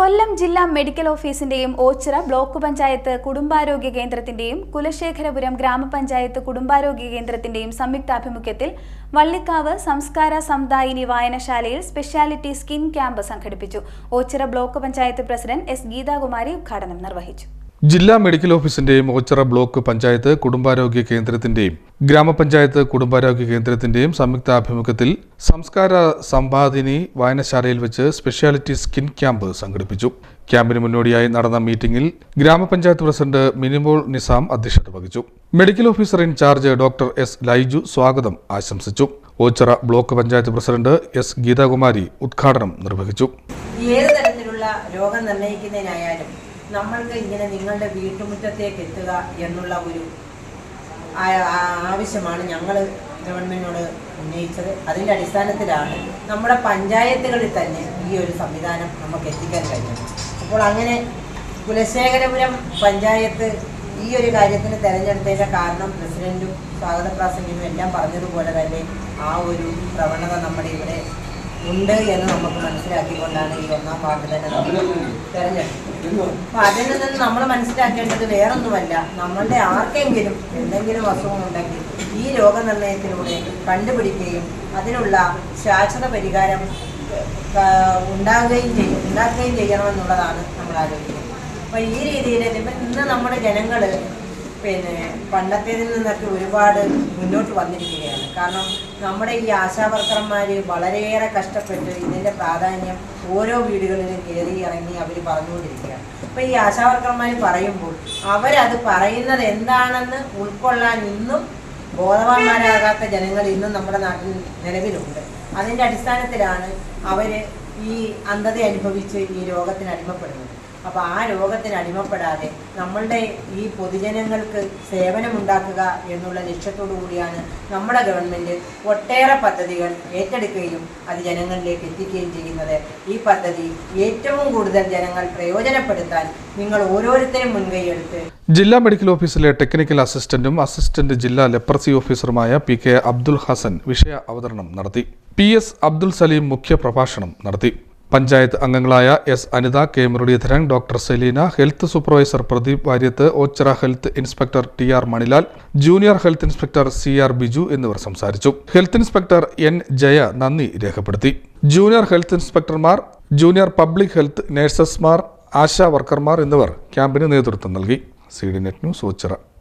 കൊല്ലം ജില്ലാ മെഡിക്കൽ ഓഫീസിന്റെയും ഓച്ചിറ ബ്ലോക്ക് പഞ്ചായത്ത് കുടുംബാരോഗ്യ കേന്ദ്രത്തിന്റെയും കുലശേഖരപുരം ഗ്രാമപഞ്ചായത്ത് കുടുംബാരോഗ്യ കേന്ദ്രത്തിന്റെയും സംയുക്താഭിമുഖ്യത്തിൽ വള്ളിക്കാവ് സംസ്കാര സമുദായിനി വായനശാലയിൽ സ്പെഷ്യാലിറ്റി സ്കിൻ ക്യാമ്പ് സംഘടിപ്പിച്ചു. Ochira block panchayat president S Geethakumari ഉദ്ഘാടനം നിർവഹിച്ചു. ജില്ലാ മെഡിക്കൽ ഓഫീസിന്റെയും ഓച്ചിറ ബ്ലോക്ക് പഞ്ചായത്ത് കുടുംബാരോഗ്യ കേന്ദ്രത്തിന്റെയും ഗ്രാമപഞ്ചായത്ത് കുടുംബാരോഗ്യ കേന്ദ്രത്തിന്റെയും സംയുക്താഭിമുഖ്യത്തിൽ സംസ്കാര സമ്പാദിനി വായനശാലയിൽ വെച്ച് സ്പെഷ്യാലിറ്റി സ്കിൻ ക്യാമ്പ് സംഘടിപ്പിച്ചു. ക്യാമ്പിന് മുന്നോടിയായി നടന്ന മീറ്റിംഗിൽ ഗ്രാമപഞ്ചായത്ത് പ്രസിഡന്റ് മിനിമോൾ നിസാം അധ്യക്ഷത വഹിച്ചു. Medical officer incharge doctor S Laiju സ്വാഗതം ആശംസിച്ചു. Ochira block panchayat president S Geethakumari ഉദ്ഘാടനം നിർവഹിച്ചു. ഏത് തരത്തിലുള്ള രോഗം നിർണയിക്കുന്നതിനായാലും നമ്മൾക്ക് ഇങ്ങനെ നിങ്ങളുടെ വീട്ടുമുറ്റത്തേക്ക് എത്തുക എന്നുള്ള ഒരു ആവശ്യമാണ് ഞങ്ങൾ ഗവൺമെന്റിനോട് ഉന്നയിച്ചത്. അതിന്റെ അടിസ്ഥാനത്തിലാണ് നമ്മുടെ പഞ്ചായത്തുകളിൽ തന്നെ ഈ ഒരു സംവിധാനം നമുക്ക് എത്തിക്കാൻ കഴിഞ്ഞത്. അപ്പോൾ അങ്ങനെ കുലശേഖരപുരം പഞ്ചായത്ത് ഈ ഒരു കാര്യത്തിന് തിരഞ്ഞെടുത്തതിന്റെ കാരണം പ്രസിഡന്റും സ്വാഗത പ്രാസംഗിനും എല്ലാം പറഞ്ഞതുപോലെ തന്നെ ആ ഒരു പ്രവണത നമ്മുടെ ഇവിടെ ഉണ്ട് എന്ന് നമുക്ക് മനസ്സിലാക്കിക്കൊണ്ടാണ് ഈ ഒന്നാം വാർഡ് തന്നെ നമ്മൾ തെരഞ്ഞെടുത്തത്. അപ്പൊ അതിൽ നിന്ന് നമ്മൾ മനസ്സിലാക്കേണ്ടത് വേറൊന്നുമല്ല. നമ്മളുടെ ആർക്കെങ്കിലും എന്തെങ്കിലും അസുഖം ഉണ്ടെങ്കിൽ ഈ രോഗനിർണയത്തിലൂടെ കണ്ടുപിടിക്കുകയും അതിനുള്ള ശാശ്വത പരിഹാരം ഉണ്ടാകുകയും ചെയ്യും ഉണ്ടാക്കുകയും ചെയ്യണമെന്നുള്ളതാണ് നമ്മൾ ആലോചിക്കുന്നത്. അപ്പോൾ ഈ രീതിയിൽ ഇന്ന് നമ്മുടെ ജനങ്ങൾ പിന്നെ പണ്ടത്തേതിൽ നിന്നൊക്കെ ഒരുപാട് മുന്നോട്ട് വന്നിരിക്കുകയാണ്. കാരണം നമ്മുടെ ഈ ആശാവർക്കർമാർ വളരെയേറെ കഷ്ടപ്പെട്ട് ഇതിന്റെ പ്രാധാന്യം ഓരോ വീടുകളിലും കയറി ഇറങ്ങി അവർ പറഞ്ഞുകൊണ്ടിരിക്കുകയാണ്. അപ്പോൾ ഈ ആശാവർക്കർമാർ പറയുമ്പോൾ അവരത് പറയുന്നത് എന്താണെന്ന് ഉൾക്കൊള്ളാൻ ഇന്നും ബോധവാന്മാരാകാത്ത ജനങ്ങൾ ഇന്നും നമ്മുടെ നാട്ടിൽ നിലവിലുണ്ട്. അതിന്റെ അടിസ്ഥാനത്തിലാണ് അവർ ഈ അന്ധത അനുഭവിച്ച് ഈ രോഗത്തിന് അടിമപ്പെടുന്നത്. അപ്പോൾ ആ രോഗത്തിന് അടിമപ്പെടാതെ നമ്മളുടെ ഈ പൊതുജനങ്ങൾക്ക് സേവനമുണ്ടാക്കുക എന്നുള്ള ലക്ഷ്യത്തോടു കൂടിയാണ് നമ്മുടെ ഗവൺമെന്റ് ഒട്ടേറെ പദ്ധതികൾ ഏറ്റെടുക്കുകയും അത് ജനങ്ങളിലേക്ക് എത്തിക്കുകയും ചെയ്യുന്നത്. ഈ പദ്ധതി ഏറ്റവും കൂടുതൽ ജനങ്ങൾ പ്രയോജനപ്പെടുത്താൻ നിങ്ങൾ ഓരോരുത്തരും മുൻകൈയെടുത്ത് ജില്ലാ മെഡിക്കൽ ഓഫീസിലെ ടെക്നിക്കൽ അസിസ്റ്റന്റും അസിസ്റ്റന്റ് ജില്ലാ ലെപ്രസി ഓഫീസറുമായ പി കെ അബ്ദുൽ ഹസൻ വിഷയ അവതരണം നടത്തി. പി എസ് അബ്ദുൽ സലീം മുഖ്യ പ്രഭാഷണം നടത്തി. പഞ്ചായത്ത് അംഗങ്ങളായ S Anitha K Muraleedharan doctor Seleena health supervisor Pradeep Varyath Ochira health inspector T R Manilal junior health inspector C R Biju എന്നിവർ സംസാരിച്ചു. ഹെൽത്ത് ഇൻസ്പെക്ടർ എൻ ജയ നന്ദി രേഖപ്പെടുത്തി. ജൂനിയർ ഹെൽത്ത് ഇൻസ്പെക്ടർമാർ ജൂനിയർ പബ്ലിക് ഹെൽത്ത് നഴ്സസ്മാർ ആശാ വർക്കർമാർ എന്നിവർ ക്യാമ്പിന് നേതൃത്വം നൽകി. C D net news Ochira.